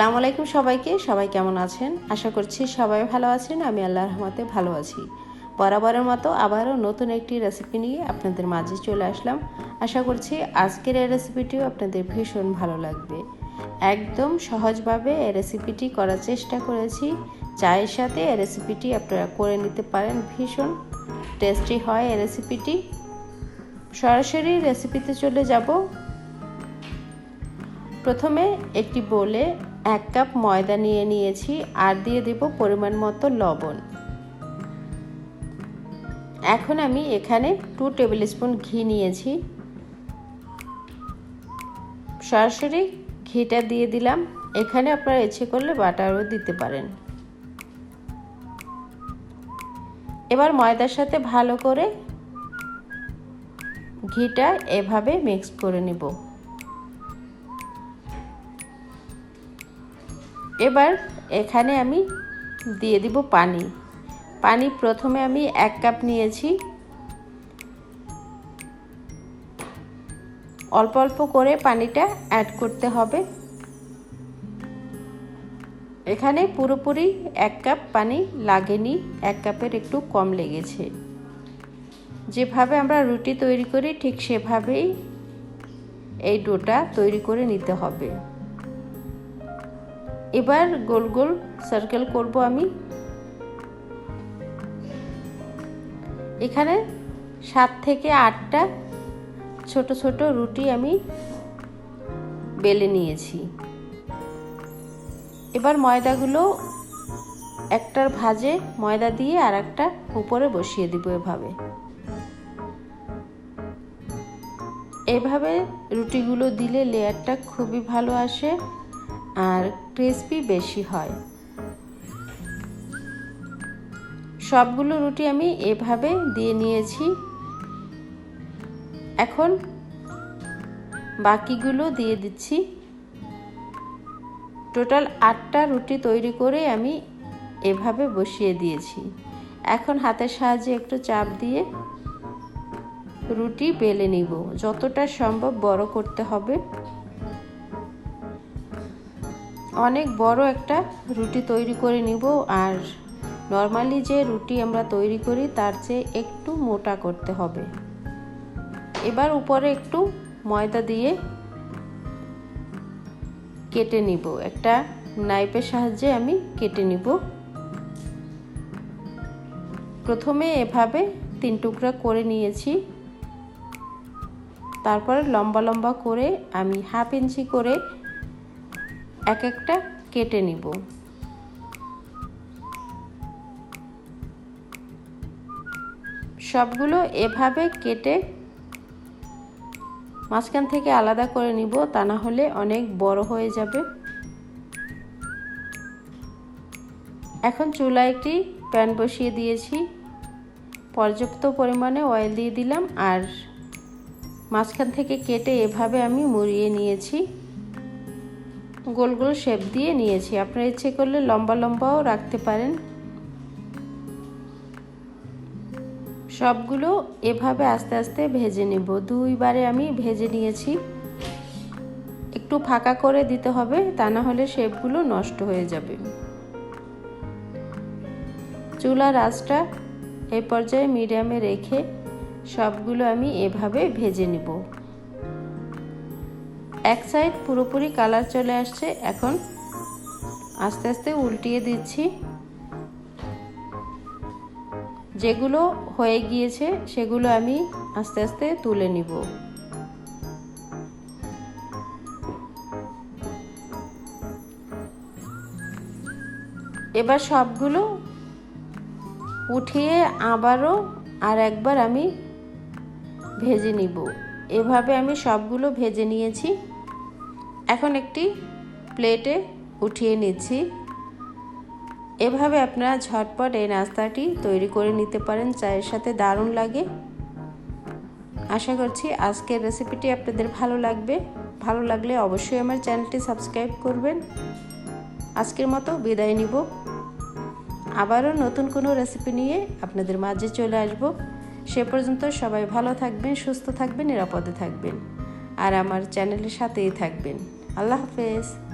আসসালামু আলাইকুম সবাইকে, সবাই কেমন আছেন? আশা করছি সবাই ভালো আছেন, আমি আল্লাহর রহমতে ভালো আছি। বরাবরের মতো আবারও নতুন একটি রেসিপি নিয়ে আপনাদের মাঝে চলে আসলাম। আশা করছি আজকের এই রেসিপিটিও আপনাদের ভীষণ ভালো লাগবে। একদম সহজভাবে এই রেসিপিটি করার চেষ্টা করেছি। চায়ের সাথে এই রেসিপিটি আপনারা করে নিতে পারেন, ভীষণ টেস্টি হয় এই রেসিপিটি সরাসরি রেসিপিতে চলে যাব। প্রথমে একটি বোলে এক কাপ ময়দা নিয়ে নিয়েছি আর দিয়ে দেব পরিমাণ মতো লবণ। এখন আমি এখানে টু টেবিল স্পুন ঘি নিয়েছি। সরাসরি ঘিটা দিয়ে দিলাম। এখানে আপনারা ইচ্ছে করলে বাটারও দিতে পারেন। এবার ময়দার সাথে ভালো করে ঘিটা এভাবে মিক্স করে নেব। এবার এখানে আমি দিয়ে দিব পানি। পানি প্রথমে আমি এক কাপ নিয়েছি। অল্প অল্প করে পানিটা অ্যাড করতে হবে। এখানে পুরোপুরি এক কাপ পানি লাগেনি, এক কাপের একটু কম লেগেছে। যেভাবে আমরা রুটি তৈরি করি ঠিক সেভাবেই এই ডোটা তৈরি করে নিতে হবে। এবার গোল গোল সার্কেল করব আমি। এখানে সাত থেকে আটটা ছোট ছোট রুটি আমি বেলে নিয়েছি। এবার ময়দাগুলো একটার ভাজে ময়দা দিয়ে আর একটা উপরে বসিয়ে দিব এভাবে। এভাবে রুটিগুলো দিলে লেয়ারটা খুবই ভালো আসে। আর ক্রিসপি বেশি হয়। সবগুলো রুটি আমি এভাবে দিয়ে নিয়েছি। এখন বাকিগুলো দিয়ে দিচ্ছি। টোটাল আটটা রুটি তৈরি করে আমি এভাবে বসিয়ে দিয়েছি। এখন হাতের সাহায্যে একটু চাপ দিয়ে রুটি বেলে নিব। যতটা সম্ভব বড় করতে হবে। অনেক বড় একটা রুটি তৈরি করে নিব, আর নর্মালি যে রুটি আমরা তৈরি করি তার চেয়ে একটু মোটা করতে হবে। এবার উপরে একটু ময়দা দিয়ে কেটে নিব। একটা নাইপের সাহায্যে আমি কেটে নিব। প্রথমে এভাবে তিন টুকরা করে নিয়েছি। তারপরে লম্বা লম্বা করে আমি হাফ ইঞ্চি করে এক একটা কেটে নিব। সবগুলো এভাবে কেটে মাঝখান থেকে আলাদা করে নিব, তা না হলে অনেক বড় হয়ে যাবে। এখন চুলায় একটি প্যান বসিয়ে দিয়েছি। পর্যাপ্ত পরিমাণে অয়েল দিয়ে দিলাম আর মাঝখান থেকে কেটে এভাবে আমি মুড়িয়ে নিয়েছি। গোল গোল শেপ দিয়ে নিয়েছি। আপনারা ইচ্ছে করলে লম্বা লম্বাও রাখতে পারেন। সবগুলো এভাবে আস্তে আস্তে ভেজে নেব। দুইবারে আমি ভেজে নিয়েছি। একটু ফাঁকা করে দিতে হবে, তা না হলে শেপগুলো নষ্ট হয়ে যাবে। চুলার আঁচটা এই পর্যায়ে মিডিয়ামে রেখে সবগুলো আমি এভাবে ভেজে নেব। এক সাইড পুরোপুরি কালার চলে আসছে, এখন আস্তে আস্তে উল্টিয়ে দিচ্ছি। যেগুলো হয়ে গিয়েছে, সেগুলো আমি আস্তে আস্তে তুলে নিব। এবার সবগুলো উঠিয়ে আবারও আর একবার আমি ভেজে নিব। এভাবে আমি সবগুলো ভেজে নিয়েছি। এখন একটি প্লেটে উঠিয়ে নিচ্ছি। এভাবে আপনারা ঝটপট এই নাস্তাটি তৈরি করে নিতে পারেন, চায়ের সাথে দারুণ লাগে। আশা করছি আজকের রেসিপিটি আপনাদের ভালো লাগবে। ভালো লাগলে অবশ্যই আমার চ্যানেলটি সাবস্ক্রাইব করবেন। আজকের মতো বিদায় নিব। আবারও নতুন কোনো রেসিপি নিয়ে আপনাদের মাঝে চলে আসব। সে পর্যন্ত সবাই ভালো থাকবেন, সুস্থ থাকবেন, নিরাপদে থাকবেন। আর আমার চ্যানেলের সাথেই থাকবেন। আল্লাহ হাফেজ।